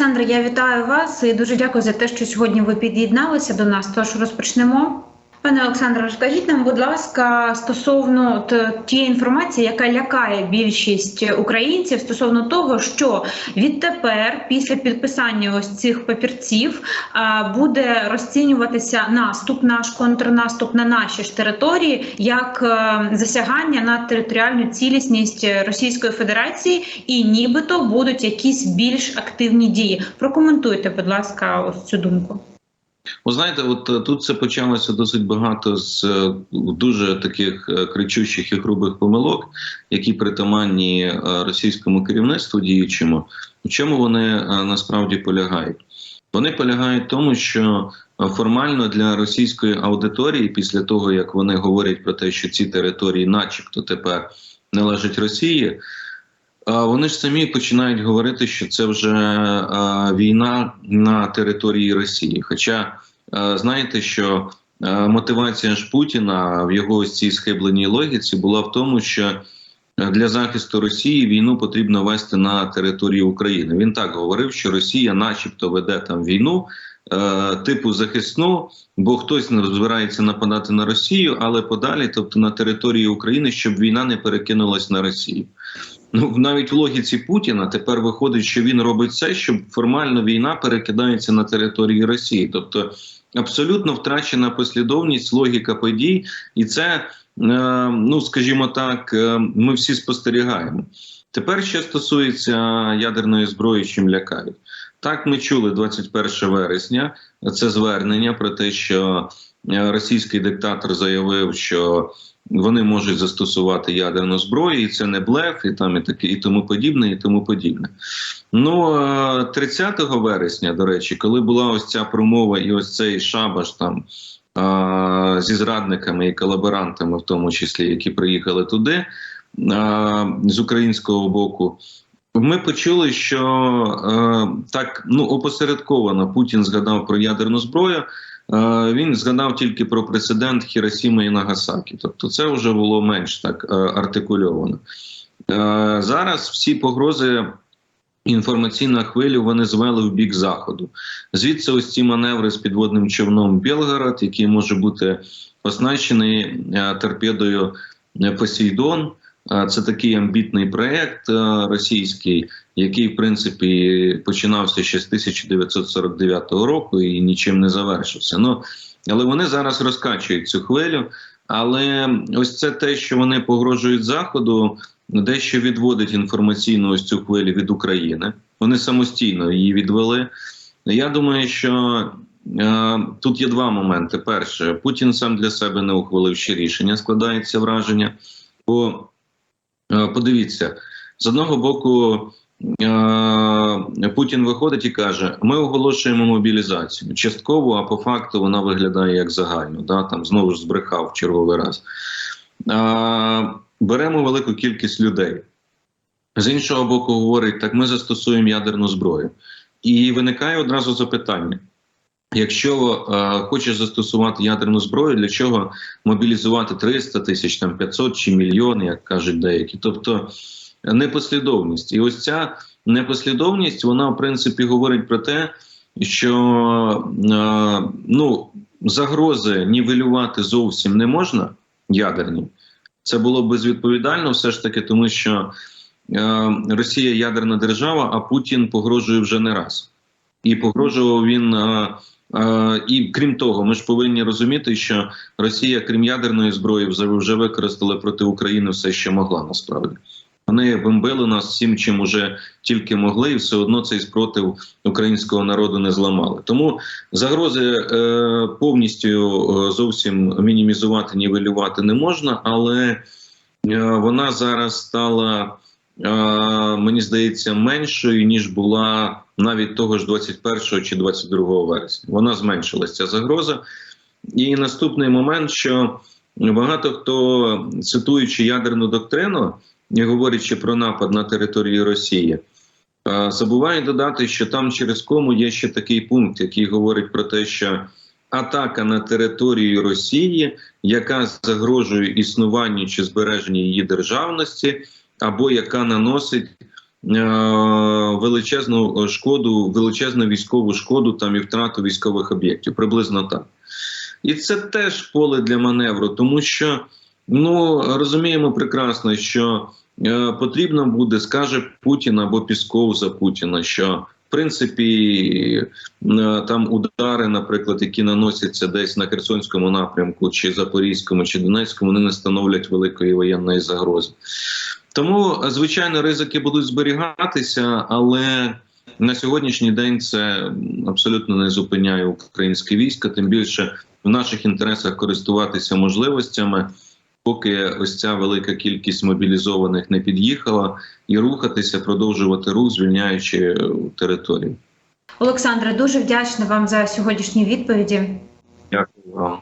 Олександре, я вітаю вас і дуже дякую за те, що сьогодні ви під'єдналися до нас. Тож розпочнемо. Пане Олександре, розкажіть нам, будь ласка, стосовно тієї інформації, яка лякає більшість українців стосовно того, що відтепер, після підписання ось цих папірців, буде розцінюватися наступ, наш контрнаступ на наші ж території як е, засягання на територіальну цілісність Російської Федерації, і нібито будуть якісь більш активні дії. Прокоментуйте, будь ласка, ось цю думку. Ви знаєте, от е, тут це почалося досить багато з е, дуже таких е, кричущих і грубих помилок, які притаманні російському керівництву діючому. У чому вони насправді полягають? Вони полягають в тому, що формально для російської аудиторії, після того як вони говорять про те, що ці території, начебто, тепер належать Росії. Вони ж самі починають говорити, що це вже війна на території Росії. Хоча знаєте, що мотивація ж Путіна в його ось цій схибленій логіці була в тому, що для захисту Росії війну потрібно вести на території України. Він так говорив, що Росія, начебто, веде там війну. Е, Типу захисну, бо хтось не збирається нападати на Росію, але подалі, тобто на території України, щоб війна не перекинулась на Росію. Ну навіть в логіці Путіна тепер виходить, що він робить все, щоб формально війна перекидається на території Росії, тобто абсолютно втрачена послідовність, логіка подій, і це, е, ну скажімо так, е, ми всі спостерігаємо. Тепер, що стосується ядерної зброї, чим лякають, так ми чули 21 вересня це звернення про те, що е, російський диктатор заявив, що вони можуть застосувати ядерну зброю, і це не блеф, і там і таке, і тому подібне, і тому подібне. Ну е, 30 вересня, до речі, коли була ось ця промова, і ось цей шабаш там е, зі зрадниками і колаборантами, в тому числі, які приїхали туди е, з українського боку. Ми почули, що е, так ну опосередковано Путін згадав про ядерну зброю. Е, він згадав тільки про прецедент Хіросіми і Нагасакі. Тобто, це вже було менш так е, артикульовано. Е, зараз всі погрози інформаційної хвилі вони звели в бік заходу. Звідси ось ці маневри з підводним човном Білгород, який може бути оснащений е, торпедою Посейдон. Це такий амбітний проект е, російський, який в принципі починався ще з 1949 року і нічим не завершився. Ну але вони зараз розкачують цю хвилю. Але ось це те, що вони погрожують заходу, дещо відводить інформаційну ось цю хвилю від України. Вони самостійно її відвели. Я думаю, що е, тут є два моменти: перше, Путін сам для себе не ухвалив ще рішення, складається враження. Бо подивіться, з одного боку. Е, Путін виходить і каже: ми оголошуємо мобілізацію частково, а по факту вона виглядає як загальну. Да? Там знову ж збрехав в черговий раз. Е, Беремо велику кількість людей. З іншого боку, говорить, так ми застосуємо ядерну зброю. І виникає одразу запитання: якщо е, хочеш застосувати ядерну зброю, для чого мобілізувати 300 тисяч, там 500 чи мільйон, як кажуть деякі? Тобто непослідовність. І ось ця непослідовність, вона в принципі говорить про те, що е, ну, загрози нівелювати зовсім не можна ядерні. Це було безвідповідально, все ж таки, тому що е, Росія ядерна держава, а Путін погрожує вже не раз. І погрожував він. Е, і крім того, ми ж повинні розуміти, що Росія, крім ядерної зброї, вже, використала проти України все, що могла насправді. Вони бомбили нас всім, чим уже тільки могли, і все одно цей спротив українського народу не зламали. Тому загрози е, повністю е, зовсім мінімізувати, нівелювати не можна, але е, вона зараз стала, мені здається, меншою ніж була навіть того ж 21 чи 22 вересня. Вона зменшилася ця загроза. І наступний момент, що багато хто цитуючи ядерну доктрину не говорячи про напад на територію Росії. Забуває додати, що там через кому є ще такий пункт, який говорить про те, що атака на територію Росії, яка загрожує існуванню чи збереженню її державності, або яка наносить величезну шкоду, величезну військову шкоду там і втрату військових об'єктів, приблизно так. І це теж поле для маневру, тому що ну розуміємо прекрасно, що е, потрібно буде, скаже Путін або Пісков за Путіна, що в принципі е, там удари, наприклад, які наносяться десь на Херсонському напрямку, чи Запорізькому, чи Донецькому, вони не становлять великої воєнної загрози. Тому, звичайно, ризики будуть зберігатися, але на сьогоднішній день це абсолютно не зупиняє українське військо, тим більше в наших інтересах користуватися можливостями, поки ось ця велика кількість мобілізованих не під'їхала, і рухатися, продовжувати рух, звільняючи територію. Олександре, дуже вдячна вам за сьогоднішні відповіді. Дякую вам.